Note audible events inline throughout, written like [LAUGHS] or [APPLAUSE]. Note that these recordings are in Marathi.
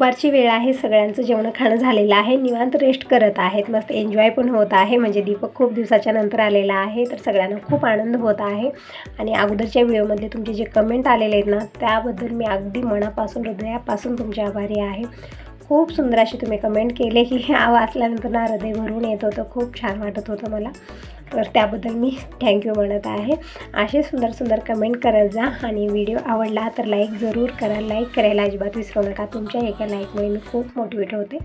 दुपारची वेळ आहे सगळ्यांचं जेवण खाणं झालेलं आहे निवांत रेस्ट करत आहेत मस्त एन्जॉय पण होत आहे म्हणजे दीपक खूप दिवसाच्या नंतर आलेला आहे तर सगळ्यांना खूप आनंद होत आहे. आणि अगोदरच्या व्हिडिओमधले तुमचे जे कमेंट आलेले आहेत ना त्याबद्दल मी अगदी मनापासून हृदयापासून तुमचे आभारी आहे. खूप सुंदर अशी तुम्ही कमेंट केले की हा वाचल्यानंतर ना हृदय भरून येत होतं खूप छान वाटत होतं मला. तर त्याबद्दल मी थँक्यू म्हणत आहे. असे सुंदर सुंदर कमेंट करत जा आणि व्हिडिओ आवडला तर लाईक जरूर करा. लाईक करायला अजिबात विसरू नका. तुमच्या एका लाईकमुळे मी खूप मोटिवेट होते.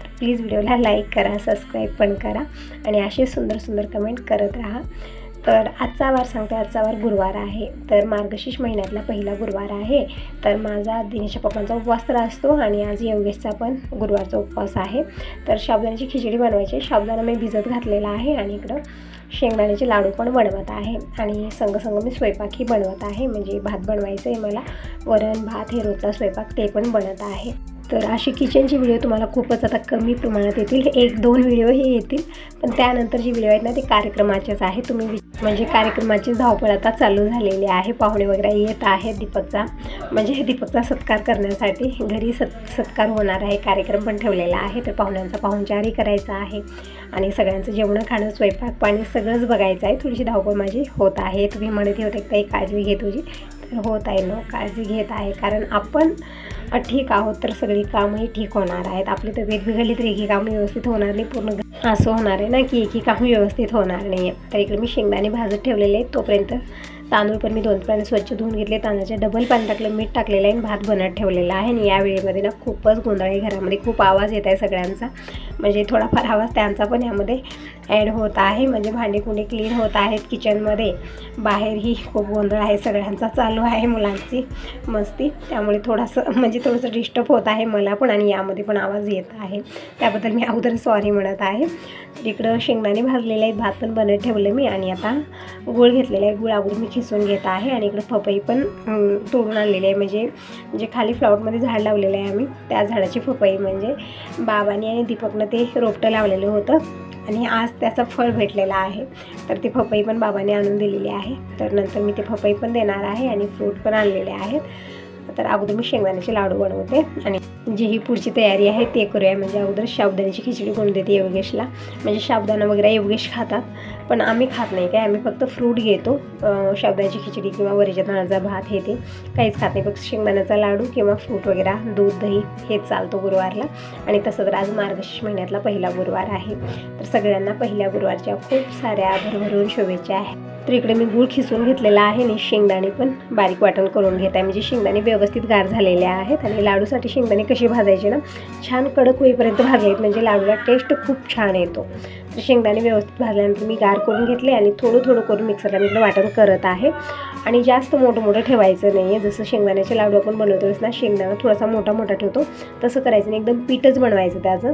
तर प्लीज व्हिडिओला लाईक करा सबस्क्राईब पण करा आणि असे सुंदर सुंदर कमेंट करत राहा. तर आजचा वार सांगते आजचा वार गुरुवार आहे. तर मार्गशीर्ष महिन्यातला पहिला गुरुवार आहे. तर माझा दिनेशच्या पप्पांचा उपवास तर असतो आणि आज योगेशचा पण गुरुवारचा उपवास आहे. तर साबुदाण्याची खिचडी बनवायची साबुदाणा मी भिजत घातलेला आहे आणि इकडं शेंगदाण्याचे लाडू पण बनवत आहे. आणि संगसंग मी स्वयंपाकही बनवत आहे. म्हणजे भात बनवायचं आहे मला. वरण भात हे रोजचा स्वयंपाक ते पण बनत आहे. तर अशी किचनची व्हिडिओ तुम्हाला खूपच आता कमी प्रमाणात येतील. एक दोन व्हिडिओ हे येतील. पण त्यानंतर जी व्हिडिओ आहेत ना ते कार्यक्रमाचेच आहे. तुम्ही म्हणजे कार्यक्रमाची धावपळ आता चालू झालेली आहे. पाहुणे वगैरे येत आहेत दीपकचा. म्हणजे दीपकचा सत्कार करण्यासाठी घरी सत् सत्कार होणार आहे. कार्यक्रम पण ठेवलेला आहे. तर पाहुण्यांचा पाहुणचारही करायचा आहे. आणि सगळ्यांचं जेवणं खाणं स्वयंपाक पाणी सगळंच बघायचं आहे. थोडीशी धावपळ माझी होत आहे. तुम्ही म्हणत होते काही काळजी घे तुझी. तर होत आहे. नो काळजी घेत आहे. कारण आपण ठीक आहोत. तर सगळी कामही ठीक होणार आहेत. आपली तब्येत बिघडली तर एकी काम व्यवस्थित होणार नाही. पूर्ण असं होणार आहे ना की एकी काम व्यवस्थित होणार नाही. आहे तर इकडे मी शेंगदाणे भाजत ठेवलेले आहेत. तोपर्यंत तांदूळ पण मी दोन पाणी स्वच्छ धुवून घेतले. तांदळाचे डबल पाणी टाकलं मीठ टाकलेलं आहे आणि भात बनत ठेवलेला आहे. आणि या वेळेमध्ये ना खूपच गोंधळ आहे घरामध्ये. खूप आवाज येत आहे सगळ्यांचा. म्हणजे थोडाफार आवाज त्यांचा पण यामध्ये ॲड होत आहे. म्हणजे भांडी कुणी क्लीन होत आहेत किचनमध्ये बाहेरही खूप गोंधळ आहे. सगळ्यांचा चालू आहे मुलांची मस्ती. त्यामुळे थोडासं म्हणजे थोडंसं डिस्टर्ब होत आहे मला पण आणि यामध्ये पण आवाज येत आहे. त्याबद्दल मी अगोदर सॉरी म्हणत आहे. इकडं शेंगदाणे भाजलेले आहेत. भात पण बनत ठेवलं मी आणि आता गुळ घेतलेला आहे. गुळ अगोदर मी खिसून घेत आहे आणि इकडं पपई पण तोडून आणलेली आहे. म्हणजे जे खाली फ्लॉटमध्ये झाड लावलेलं आहे आम्ही त्या झाडाची पपई म्हणजे बाबांनी आणि दीपकनं ते रोपटं लावलेलं होतं. आणि आज त्याचं फळ भेटलेलं आहे. तर ती पपई पण बाबांनी आणून दिलेली आहे. तर नंतर मी ते पपई पण देणार आहे आणि फ्रूट पण आणलेले आहेत. तर अगोदर मी शेंगदाण्याचे लाडू बनवते आणि जी ही पुढची तयारी आहे ते करूया. म्हणजे अगोदर साबुदाण्याची खिचडी कोण देते योगेशला. म्हणजे शाबदाना वगैरे योगेश खातात पण आम्ही खात नाही काय. आम्ही फक्त फ्रूट घेतो. अं, खिचडी किंवा वरीच्या तांदळाचा भात हे ते. काहीच खात नाही. फक्त शेंगदाण्याचा लाडू किंवा फ्रूट वगैरे दूध दही हे चालतो गुरुवारला. आणि तसं तर आज मार्गशीर्ष महिन्यातला पहिला गुरुवार आहे. तर सगळ्यांना पहिल्या गुरुवारच्या खूप साऱ्या भरभरून शुभेच्छा आहेत तर इकडे मी गूळ खिसून घेतलेला आहे आणि शेंगदाणे पण बारीक वाटण करून घेत आहे. म्हणजे शेंगदाणे व्यवस्थित गार झालेले आहेत आणि लाडूसाठी शेंगदाणे कसे भाजायचे ना छान कडक होईपर्यंत भाजायचे म्हणजे लाडूला टेस्ट खूप छान येतो. तर शेंगदाणे व्यवस्थित भाजल्यानंतर मी गार करून घेतले आणि थोडं थोडं करून मिक्सरला मी वाटण करत आहे. आणि जास्त मोठं मोठं ठेवायचं नाही आहे जसं शेंगदाण्याचे लाडू आपण बनवतो ना शेंगदाणा थोडासा मोठा मोठा ठेवतो. तसं करायचं नाही. एकदम पीठच बनवायचं त्याचं.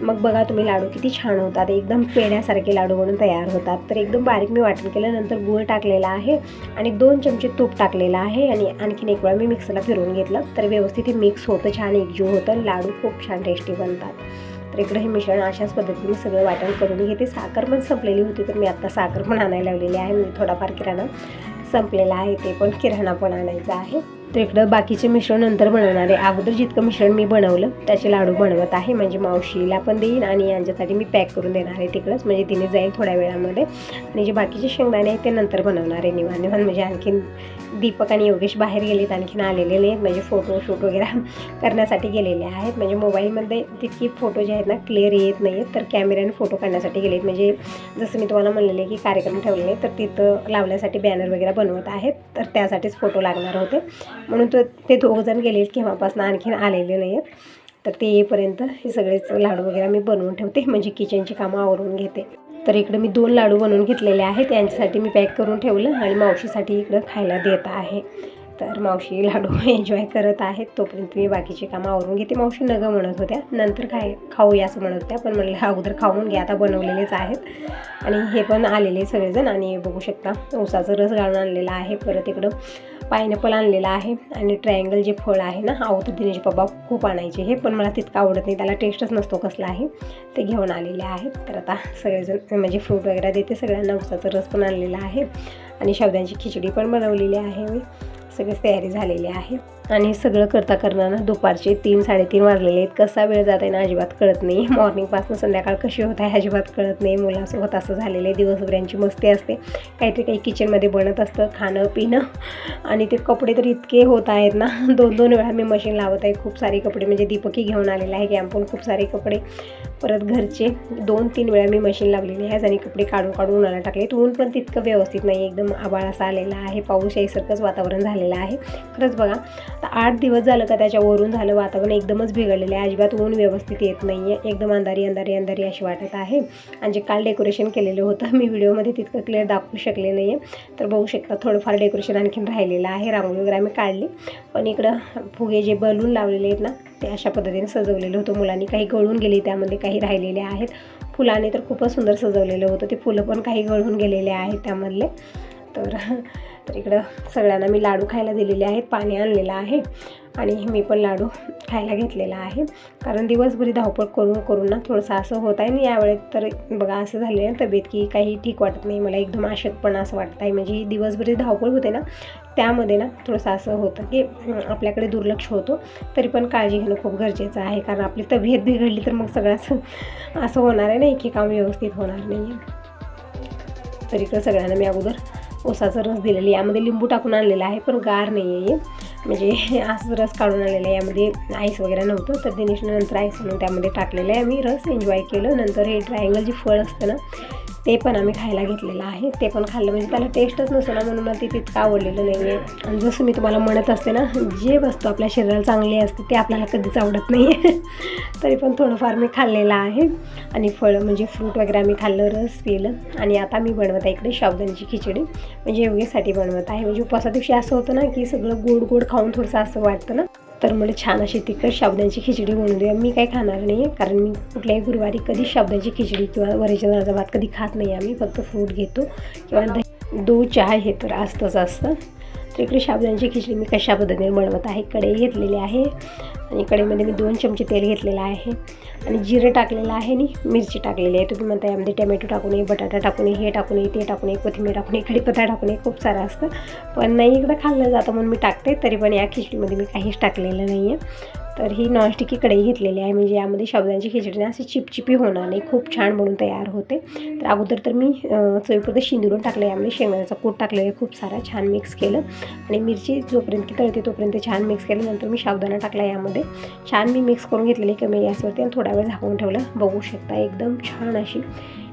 मग बघा तुम्ही लाडू किती छान होतात. एकदम पेढ्यासारखे लाडू बनून तयार होतात. तर एकदम बारीक मी वाटण केलं नंतर गूळ टाकलेला आहे आणि दोन चमचे तूप टाकलेलं आहे आणि आणखीन एक वेळा मी मिक्सरला फिरवून घेतलं. तर व्यवस्थित हे मिक्स होतं छान एकजीव होतं लाडू खूप छान टेस्टी बनतात. तर इकडे हे मिश्रण अशाच पद्धतीने सगळं वाटण करून घेते साखर पण संपलेली होती तर मी आत्ता साखर पण आणायला लावलेली आहे. म्हणजे थोडाफार किराणा संपलेला आहे ते पण किराणा पण आणायचा आहे. तर इकडं बाकीचे मिश्रण नंतर बनवणार आहे. अगोदर जितकं मिश्रण मी बनवलं त्याचे लाडू बनवत आहे. म्हणजे मावशीला पण देईन आणि यांच्यासाठी मी पॅक करून देणार आहे तिकडंच. म्हणजे तिने जाईल थोड्या वेळामध्ये. आणि जे बाकीचे शेंगदाणे आहेत ते नंतर बनवणार आहे निवान निवान म्हणजे आणखीन दीपक आणि योगेश बाहेर गेलेत आणखीन आलेले नाहीत. म्हणजे फोटो शूट वगैरे [LAUGHS] करण्यासाठी गेलेले आहेत. म्हणजे मोबाईलमध्ये तितकी फोटो जे आहेत ना क्लिअर येत नाही आहेत तर कॅमेऱ्याने फोटो काढण्यासाठी गेलेत. म्हणजे जसं मी तुम्हाला म्हणलेले की कार्यक्रम ठेवलेले तर तिथं लावण्यासाठी बॅनर वगैरे बनवत आहेत. तर त्यासाठीच फोटो लागणार होते. म्हणून तो ते दोघंजण आहेत केव्हापासून आणखीन आलेले नाही आहेत तर ते येईपर्यंत हे सगळेच लाडू वगैरे मी बनवून ठेवते. म्हणजे किचनची कामं आवरून घेते. तर इकडे मी दोन लाडू बनवून घेतलेले आहेत. त्यांच्यासाठी मी पॅक करून ठेवलं आणि मावशीसाठी इकडं खायला देत आहे. तर मावशी लाडू [LAUGHS] एन्जॉय करत आहेत. तोपर्यंत मी बाकीची कामं आवरून घेते. मावशी नगं म्हणत होत्या. नंतर काय खाऊया असं म्हणत होत्या. पण म्हणलं अगोदर खाऊन घ्या. आता बनवलेलेच आहेत. आणि हे पण आलेले सगळेजण. आणि बघू शकता उसाचा रस घालून आणलेला आहे. परत इकडं पायनॅपल आणलेला आहे आणि ट्रायंगल जे फळ आहे ना आवडतं दिनेश बाबा खूप आणायचे. हे पण मला तितकं आवडत नाही त्याला टेस्टच नसतो कसला आहे. ते घेऊन आलेले आहेत. तर आता सगळेजण म्हणजे फ्रूट वगैरे देते सगळ्यांना उसाचा रस पण आणलेला आहे. आणि शब्दांची खिचडी पण बनवलेली आहे. मी सगळीच तयारी झालेली आहे. आणि सगळं करता करणार ना दुपारचे तीन साडेतीन वाजलेले आहेत. कसा वेळ जात आहे ना अजिबात कळत नाही. [LAUGHS] मॉर्निंगपासून संध्याकाळ कशी होत आहे अजिबात कळत नाही. मुलासोबत असं झालेलं आहे. दिवसभर यांची मस्ती असते. काहीतरी काही किचनमध्ये बनत असतं खाणं पिणं. आणि ते कपडे तर इतके होत आहेत ना. [LAUGHS] दोन दोन वेळा मी मशीन लावत आहे. खूप सारे कपडे म्हणजे दीपकी घेऊन आलेला आहे. कॅम्पून खूप सारे कपडे. परत घरचे दोन तीन वेळा मी मशीन लावलेली आहे आणि कपडे काढून काढून उन्हाला टाकले ऊन पण तितकं व्यवस्थित नाही. एकदम आबाळ असा आलेला आहे. पाऊस यासारखंच वातावरण झालेलं आहे. खरंच बघा तर आठ दिवस झालं का त्याच्यावरून झालं वातावरण एकदमच बिघडलेलं आहे. अजिबात ऊन व्यवस्थित येत नाही आहे एकदम अंधारी अंधारी अंधारी अशी वाटत आहे. आणि जे काल डेकोरेशन केलेलं होतं मी व्हिडिओमध्ये तितकं क्लिअर दाखवू शकले नाही आहे तर बघू शकता थोडंफार डेकोरेशन आणखीन राहिलेलं आहे. रांगोळी वगैरे आम्ही काढली. पण इकडं फुगे जे बलून लावलेले आहेत ना ते अशा पद्धतीने सजवलेलं होतं. मुलांनी काही गळून गेली त्यामध्ये काही राहिलेले आहेत. फुलाने तर खूपच सुंदर सजवलेलं होतं. ते फुलं पण काही गळून गेलेले आहेत त्यामधले. तर तर इकडं सगळ्यांना मी लाडू खायला दिलेले आहेत पाणी आणलेलं आहे आणि मी पण लाडू खायला घेतलेला आहे. कारण दिवसभरी धावपळ करून करून ना थोडंसं असं होत आहे आणि यावेळेस तर बघा असं झालेलं आहे तब्येत की काही ठीक वाटत नाही. मला एकदम पण असं वाटत आहे. म्हणजे दिवसभरी धावपळ होते ना त्यामध्ये ना थोडंसं असं होतं की आपल्याकडे दुर्लक्ष होतो. तरी पण काळजी घेणं खूप गरजेचं आहे. कारण आपली तब्येत बिघडली तर मग सगळं असं असं होणार आहे ना की काम व्यवस्थित होणार नाही आहे तर इकडं सगळ्यांना मी अगोदर ओसाचा रस दिलेला यामध्ये लिंबू टाकून आणलेला आहे पण गार नाही आहे म्हणजे असं रस काढून आणलेला आहे. यामध्ये आईस वगैरे नव्हतं तर दिनेशनं नंतर आईस म्हणून त्यामध्ये टाकलेलं आहे. आम्ही रस एन्जॉय केलं. नंतर हे ट्रायंगल जे फळ असतं ना ते पण आम्ही खायला घेतलेलं आहे. ते पण खाल्लं. म्हणजे त्याला टेस्टच नसतो ना म्हणून मला ते तितकं आवडलेलं नाही आहे आणि जसं मी तुम्हाला म्हणत असते ना जे वस्तू आपल्या शरीराला चांगली असते ते आपल्याला कधीच आवडत नाही आहे [LAUGHS] तरी पण थोडंफार मी खाल्लेलं आहे. आणि फळं म्हणजे फ्रूट वगैरे आम्ही खाल्लं रस पिलं. आणि आता मी बनवत आहे इकडे शाबदांची खिचडी. म्हणजे योगेसाठी बनवत आहे. म्हणजे उपवासा दिवशी असं होतं ना की सगळं गोड गोड खाऊन थोडंसं असं वाटतं ना. तर मला छान अशी तिखट शाबदाची खिचडी बनवून देऊया मी काही खाणार नाही कारण मी कुठल्याही गुरुवारी कधी शाबदाची खिचडी किंवा वरीच्या दाळाचा भात कधी खात नाही. आम्ही फक्त फ्रूट घेतो किंवा दूध चहा हे तर असतंच असतं. तर इकडे खिचडी मी कशा पद्धतीने बनवत आहे कढई घेतलेली आहे आणि कढईमध्ये मी दोन चमचे तेल घेतलेलं आहे आणि जिरं टाकलेलं आहे आणि मिरची टाकलेली आहे. तुम्ही म्हणता यामध्ये टमॅटो टाकू नये बटाटा टाकू नये हे टाकू नये ते टाकू नये कोथिंबीर टाकू नये कढीपत्ता टाकू नये खूप सारं असतं. पण नाही इकडं खाल्लं जातं म्हणून मी टाकते तरी पण या खिचडीमध्ये मी काहीच टाकलेलं नाही आहे तर ही नॉनस्टिकी कढई घेतलेली आहे. म्हणजे यामध्ये शाबुदाण्याची खिचडी अशी चिपचिपी होणार नाही. खूप छान म्हणून तयार होते. तर अगोदर तर मी चवीपुरतं शिंदुरून टाकलं यामध्ये शेंगदाण्याचा कूट टाकलेलं खूप सारा छान मिक्स केलं. आणि मिरची जोपर्यंत की तळते तोपर्यंत छान मिक्स केलं. नंतर मी शाबुदाणा टाकला यामध्ये. छान मी मिक्स करून घेतलेली कमी गॅसवरती आणि थोडा वेळ झाकून ठेवलं. बघू शकता एकदम छान अशी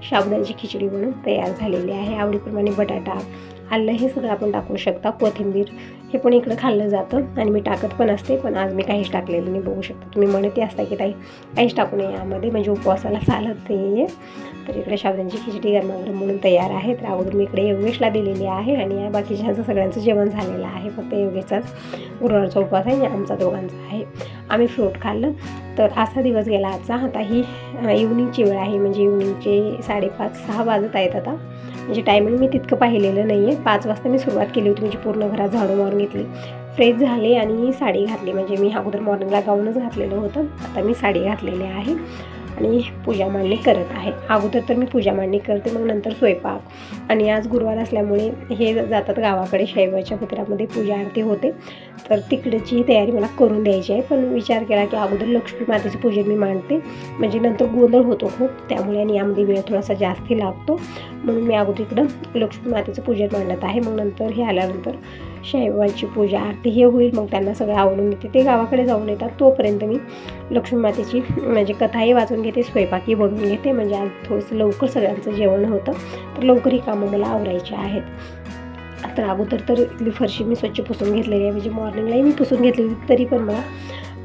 शाबुदाण्याची खिचडी म्हणून तयार झालेली आहे. आवडीप्रमाणे बटाटा आलं हे सगळं आपण टाकू शकता. कोथिंबीर हे पण इकडं खाल्लं जातं आणि मी टाकत पण असते पण आज मी काहीच टाकलेलं नाही बघू शकता. तुम्ही म्हणते असता की ताई काहीच टाकू नये यामध्ये. म्हणजे उपवासाला चालत नाही तर इकडे शाबदांची खिचडी गरमागरम म्हणून तयार आहे. तर अगोदर मी इकडे योगेशला दिलेली आहे आणि या बाकीच्यांचं सगळ्यांचं जेवण झालेलं आहे. फक्त योगेशचाच गुरुवारचा उपवास आहे आणि आमचा दोघांचा आहे. आम्ही फ्रूट खाल्लं. तर असा दिवस गेला आजचा. आता ही इव्हनिंगची वेळ आहे. म्हणजे इव्हनिंगचे साडेपाच सहा वाजत आहेत आता. म्हणजे टायमिंग मी तितकं पाहिलेलं नाही आहे पाच वाजता मी सुरुवात केली होती. म्हणजे पूर्ण घरात झाडू मारून घेतली. फ्रेश झाले आणि साडी घातली. म्हणजे मी अगोदर मॉर्निंगला गाऊनच घातलेलं होतं. आता मी साडी घातलेली आहे. आणि पूजा मांडणी करत आहे अगोदर तर मी पूजा मांडणी करते मग नंतर स्वयंपाक. आणि आज गुरुवार असल्यामुळे हे जातात गावाकडे शैवाच्या मंदिरामध्ये पूजा आरती होते. तर तिकडची तयारी मला करून द्यायची आहे. पण विचार केला की अगोदर लक्ष्मी मातेचं पूजन मी मांडते. म्हणजे नंतर गोंधळ होतो खूप. त्यामुळे आणि यामध्ये वेळ थोडासा जास्ती लागतो. म्हणून मी अगोदर इकडं लक्ष्मी मातेचं पूजन मांडत आहे. मग नंतर हे आल्यानंतर शैवाची पूजा आरती हे होईल. मग त्यांना सगळं आवडून देते ते गावाकडे जाऊन येतात. तोपर्यंत मी लक्ष्मी मातेची म्हणजे कथाही वाचून घेते स्वयंपाकही बनवून घेते. म्हणजे आज थोडंसं लवकर सगळ्यांचं जेवण होतं. तर लवकर ही कामं मला आवरायची आहेत. तर अगोदर तर इथली फरशी मी स्वच्छ पुसून घेतलेली आहे. म्हणजे मॉर्निंगलाही मी पुसून घेतलेली. तरी पण मला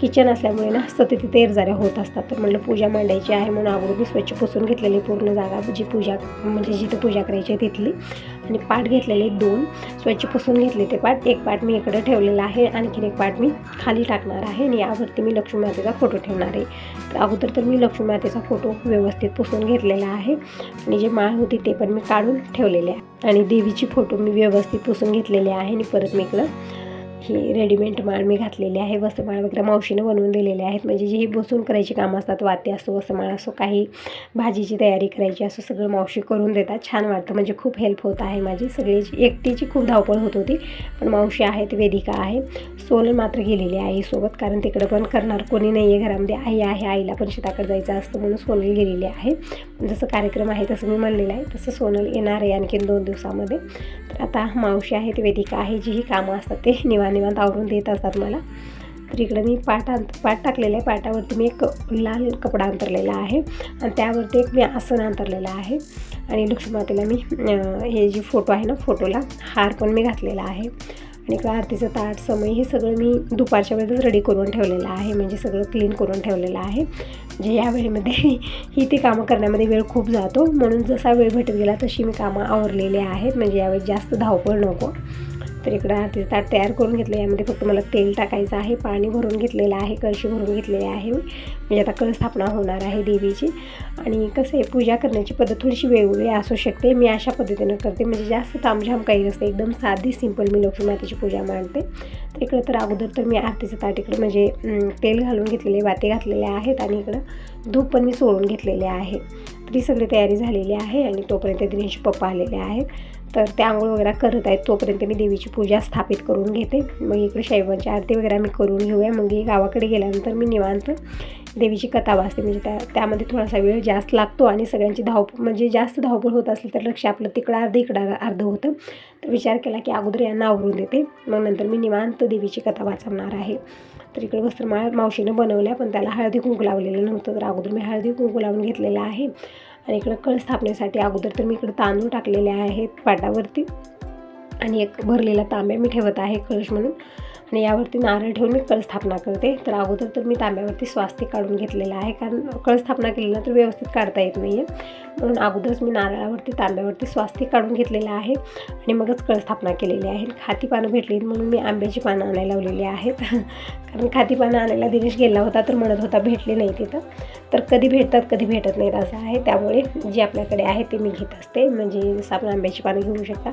किचन असल्यामुळे ना सतत तिथे एरजाऱ्या होत असतात. तर म्हटलं पूजा मांडायची आहे म्हणून अगोदर मी स्वच्छ पुसून घेतलेली पूर्ण जागा जी पूजा म्हणजे जिथं पूजा करायची आहे तिथली. आणि पाठ घेतलेले दोन. स्वच्छ पुसून घेतले ते पाठ एक पाठ मी इकडं ठेवलेला आहे. आणखीन एक पाठ मी खाली टाकणार आहे. आणि यावरती मी लक्ष्मी मातेचा फोटो ठेवणार आहे. तर अगोदर तर मी लक्ष्मी मातेचा फोटो व्यवस्थित पुसून घेतलेला आहे. आणि जे माळ होती ते पण मी काढून ठेवलेले आहे. आणि देवीची फोटो मी व्यवस्थित पुसून घेतलेले आहे. आणि परत मी इकडं ही रेडीमेड माळ मी घातलेली आहे वसमाळ वगैरे मावशीनं बनवून दिलेले आहेत. म्हणजे जे ही बसून करायची कामं असतात वाते असो वसमाळ असो काही भाजीची तयारी करायची असो सगळं मावशी करून देतात. छान वाटतं. म्हणजे खूप हेल्प होत आहे माझी. सगळीची एकटीची खूप धावपळ होत होती पण मावशी आहेत वेदिका आहे. सोनल मात्र गेलेली आहे सोबत कारण तिकडं पण करणार कोणी नाही आहे घरामध्ये. आई आहे आईला पण शेताकडे जायचं असतं म्हणून सोनल गेलेली आहे. जसं कार्यक्रम आहे तसं मी म्हणलेलं आहे. तसं सोनल येणार आहे आणखीन दोन दिवसामध्ये. तर आता मावशी आहेत वेदिका आहे जी ही कामं असतात ते निवांत निवांत आवरून देत असतात मला. तर इकडं मी पाट अंत पाट टाकलेलं आहे. पाटावरती मी एक लाल कपडा अंतरलेला आहे आणि त्यावरती एक मी आसन अंतरलेलं आहे. आणि लक्ष्मीमातेला मी हे जे फोटो आहे ना फोटोला हार पण मी घातलेला आहे. आणि इकडं आरतीचं ताट समय हे सगळं मी दुपारच्या वेळेतच रेडी करून ठेवलेलं आहे. म्हणजे सगळं क्लीन करून ठेवलेलं आहे. म्हणजे या वेळेमध्ये [LAUGHS] ही ती कामं करण्यामध्ये वेळ खूप जातो. म्हणून जसा वेळ भेटत गेला तशी मी कामं आवरलेली आहेत. म्हणजे यावेळी जास्त धावपळ नको. तर इकडं आरतीचं ताट तयार करून घेतलं. यामध्ये फक्त मला तेल टाकायचं आहे पाणी भरून घेतलेलं आहे कळशी भरून घेतलेली आहे म्हणजे आता कळस्थापना होणार आहे देवीची. आणि कसं आहे पूजा करण्याची पद्धत थोडीशी वेगवेगळी असू शकते. मी अशा पद्धतीनं करते. म्हणजे जास्त तामझाम काही नसते. एकदम साधी सिंपल मी लक्ष्मी मातेची पूजा मांडते. तर इकडं तर अगोदर तर मी आरतीचं ताट इकडं म्हणजे तेल घालून घेतलेले वाते घातलेले आहेत. आणि इकडं धूप पण मी सोडून घेतलेले आहे. तरी सगळी तयारी झालेली आहे. आणि तोपर्यंत दिनेश पप्पा आलेले आहेत. तर ते आंघोळ वगैरे करत आहेत. तोपर्यंत मी देवीची पूजा स्थापित करून घेते. मग इकडे शैवांची आरती वगैरे मी करून घेऊया. मग गावाकडे गेल्यानंतर मी निवांत देवीची कथा वाचते. म्हणजे त्या त्यामध्ये थोडासा वेळ जास्त लागतो आणि सगळ्यांची धावपळ म्हणजे जास्त धावपळ होत असली तर लक्ष आपलं तिकडं अर्ध इकडं अर्ध होतं. तर विचार केला की अगोदर यांना आवरून देते. मग नंतर मी निवांत देवीची कथा वाचवणार आहे. तर इकडे वस्त्रमाळ मावशीनं बनवल्या पण त्याला हळदी कुंकू लावलेलं नव्हतं. तर अगोदर मी हळदी कुंकू लावून घेतलेलं आहे. आणि इकडं कळ स्थापनेसाठी अगोदर तर मी इकडं तांदूळ टाकलेले आहेत पाटावरती. आणि एक भरलेला तांब्या मी ठेवत आहे कळश म्हणून. आणि यावरती नारळ ठेवून मी कळस्थापना करते. तर अगोदर तर मी तांब्यावरती स्वास्तिक काढून घेतलेला आहे. कारण कळस्थापना केली ना तर व्यवस्थित काढता येत नाही आहे म्हणून अगोदरच मी नारळावरती तांब्यावरती स्वास्तिक काढून घेतलेलं आहे. आणि मगच कळस्थापना केलेली आहे. खाती पानं भेटली म्हणून मी आंब्याची पानं आणायला लावलेली आहेत. कारण खातीपानं आणायला दिनेश गेला होता तर म्हणत होता भेटले नाही तिथं. तर कधी भेटतात कधी भेटत नाहीत असं आहे. त्यामुळे जे आपल्याकडे आहे ते मी घेत असते. म्हणजे जसं आपण आंब्याची पानं घेऊ शकता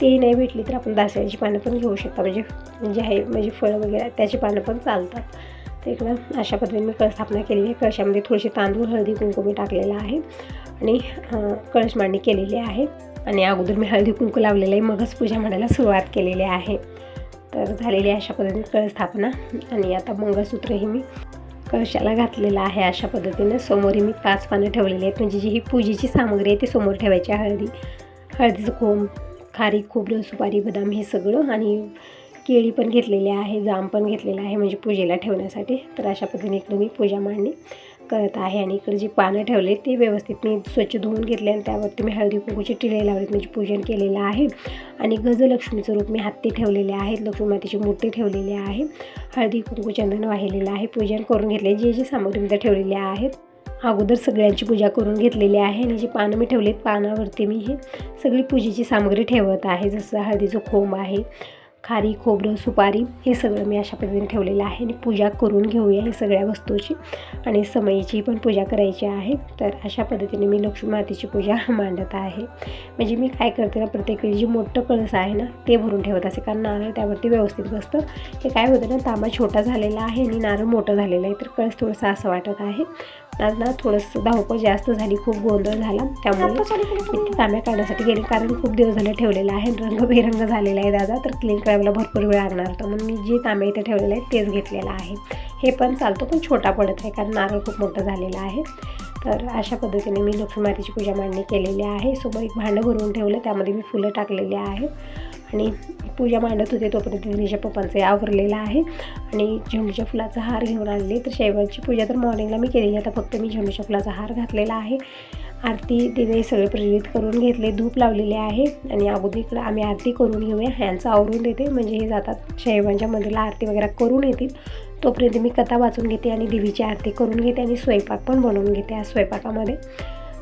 तेही नाही भेटली तर आपण दासऱ्याची पानं पण घेऊ शकता. म्हणजे जे आहे म्हणजे फळं वगैरे त्याची पानं पण चालतात. तर इकडं अशा पद्धतीने मी कळस्थापना केली केलेली आहे. कळशामध्ये थोडीशी तांदूळ हळदी कुंकू मी टाकलेला आहे. आणि कळश मांडणी केलेली आहे. आणि अगोदर मी हळदी कुंकू लावलेलं आहे. मगच पूजा म्हणायला सुरुवात केलेली आहे. तर झालेली अशा पद्धतीने कळस्थापना आणि आता मंगळसूत्रही मी कळशाला घातलेलं आहे अशा पद्धतीनं. समोरही मी पाच पानं ठेवलेली आहेत. म्हणजे जी ही पूजेची सामग्री आहे ती समोर ठेवायची हळदी हळदीचं कोंब खारी खोबरं सुपारी बदाम हे सगळं. आणि केळी पण घेतलेली आहे जाम पण घेतलेलं आहे म्हणजे पूजेला ठेवण्यासाठी. तर अशा पद्धतीने इकडे मी पूजा मांडली. करत आहे आणि इकडे जी पानं ठेवले ते व्यवस्थित मी स्वच्छ धुवून घेतले आणि त्यावरती मी हळदी कुंकूचे टिळे लावलेत म्हणजे पूजन केलेलं आहे. आणि गजलक्ष्मीचं रूप मी हत्ती ठेवलेले आहेत लक्ष्मी मातेची मूर्ती ठेवलेली आहे. हळदी कुंकू चंदन वाहिलेलं आहे पूजन करून घेतले. जे जे सामग्री मी त्या ठेवलेल्या आहेत अगोदर सगळ्यांची पूजा करून घेतलेली आहे. आणि जी पानं मी ठेवलेत पानावरती मी हे सगळी पूजेची सामग्री ठेवत आहे. जसं हळदीचं खोंब आहे खारी खोबरं सुपारी हे सगळं मी अशा पद्धतीने ठेवलेलं आहे आणि पूजा करून घेऊया हे सगळ्या वस्तूची. आणि समयीची पण पूजा करायची आहे. तर अशा पद्धतीने मी लक्ष्मी मातेची पूजा [LAUGHS] मांडत आहे. म्हणजे मी काय करते ना प्रत्येक वेळी जे मोठं कळस आहे ना ते भरून ठेवत असे. कारण नारळ त्यावरती व्यवस्थित बसतं. हे काय होतं ना तांबा छोटा झालेला आहे आणि नारळ मोठं झालेलं आहे. तर कळस थोडंसं असं वाटत आहे. आज ना थोडंसं धावपळ जास्त झाली खूप गोंधळ झाला. त्यामुळे मी ते तांब्या काढण्यासाठी गेले कारण खूप दिवस झाले ठेवलेलं आहे. रंगबेरंग झालेला आहे दादा तर क्लीन करायला भरपूर वेळ लागणार होता. म्हणून मी जे तांब्या इथे ठेवलेलं आहे तेच घेतलेलं आहे. हे पण चालतो पण छोटा पडत आहे कारण नारळ खूप मोठं झालेलं आहे. तर अशा पद्धतीने मी लक्ष्मी मातेची पूजा मांडणी केलेली आहे. समोर एक भांडं भरून ठेवलं त्यामध्ये मी फुलं टाकलेली आहेत आणि पूजा मांडत होते तोपर्यंत दिनेशच्या पप्पांचं आवरलेलं आहे. आणि झेंडूच्या फुलाचा हार घेऊन आलेले तर शैवांची पूजा तर मॉर्निंगला मी केलेली. आता फक्त मी झेंडूच्या फुलाचा हार घातलेला आहे. आरती दिवे सगळे प्रेरित करून घेतले. धूप लावलेले आहे. आणि अगोदर इकडं आम्ही आरती करून घेऊया. ह्यांचं आवरून देते. म्हणजे हे जातात. शैवांच्या मंदिरला आरती वगैरे करून येतील. तोपर्यंत मी कथा वाचून घेते आणि देवीची आरती करून घेते आणि स्वयंपाक पण बनवून घेते. आज स्वयंपाकामध्ये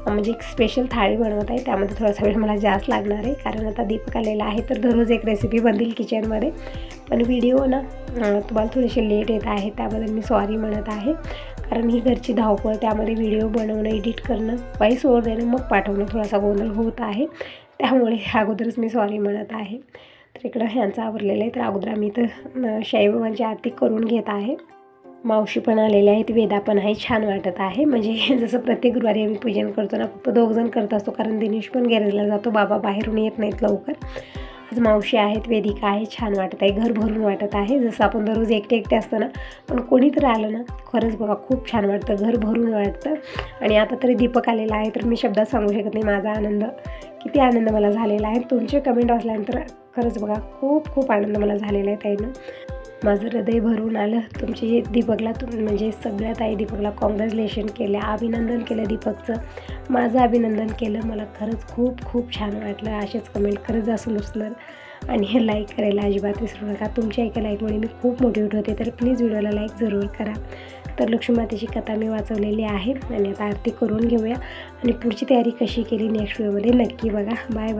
म्हणजे एक स्पेशल थाळी बनवत आहे. त्यामध्ये थोडासा वेळ मला जास्त लागणार आहे. कारण आता दीपक आलेला आहे तर दररोज एक रेसिपी बनतील किचनमध्ये पण व्हिडिओ ना तुम्हाला थोडेसे लेट येत आहे. त्याबद्दल मी सॉरी म्हणत आहे. कारण ही घरची धावपळ त्यामध्ये व्हिडिओ बनवणं एडिट करणं वाईस ओवर देणं मग पाठवणं थोडासा गोंधळ होत आहे. त्यामुळे अगोदरच मी सॉरी म्हणत आहे. तर इकडं ह्यांचं आवरलेलं आहे. तर अगोदर आम्ही इथं शाईबाबांची म्हणजे आरती करून घेत आहे. मावशी पण आलेले आहेत वेदा पण आहे छान वाटत आहे. म्हणजे [LAUGHS] जसं प्रत्येक गुरुवारी आम्ही पूजन करतो ना फक्त दोघजण करत असतो कारण दिनेश पण गॅरेजला जातो बाबा बाहेरून येत नाहीत लवकर. आज मावशी आहेत वेदिका आहे छान वाटत आहे घर भरून वाटत आहे. जसं आपण दररोज एकटे एकटे असतो ना पण कोणी तर आलं ना खरंच बघा खूप छान वाटतं घर भरून वाटतं. आणि आता तरी दीपक आलेला आहे तर मी शब्दात सांगू शकत नाही माझा आनंद किती आनंद मला झालेला आहे. तुमचे कमेंट वाचल्यानंतर खरंच बघा खूप खूप आनंद मला झालेला आहे ताईनं. माझं हृदय भरून आलं. तुमचे जे दीपकला तुम म्हणजे सगळ्यात आई दीपकला कॉंग्रॅच्युलेशन केलं अभिनंदन केलं दीपकचं. माझं अभिनंदन केलं. मला खरंच खूप खूप छान वाटलं. असेच कमेंट करत जा उचलर आणि हे लाईक करायला अजिबात विसरू नका. तुमच्या एका लाईकमुळे मी खूप मोटिवेट होते. तर प्लीज व्हिडिओला लाईक जरूर करा. तर लक्ष्मीमातेची कथा मी वाचवलेली आहे. आणि आता आरती करून घेऊया. आणि पुढची तयारी कशी केली नेक्स्ट व्हिडिओमध्ये नक्की बघा. Bye bye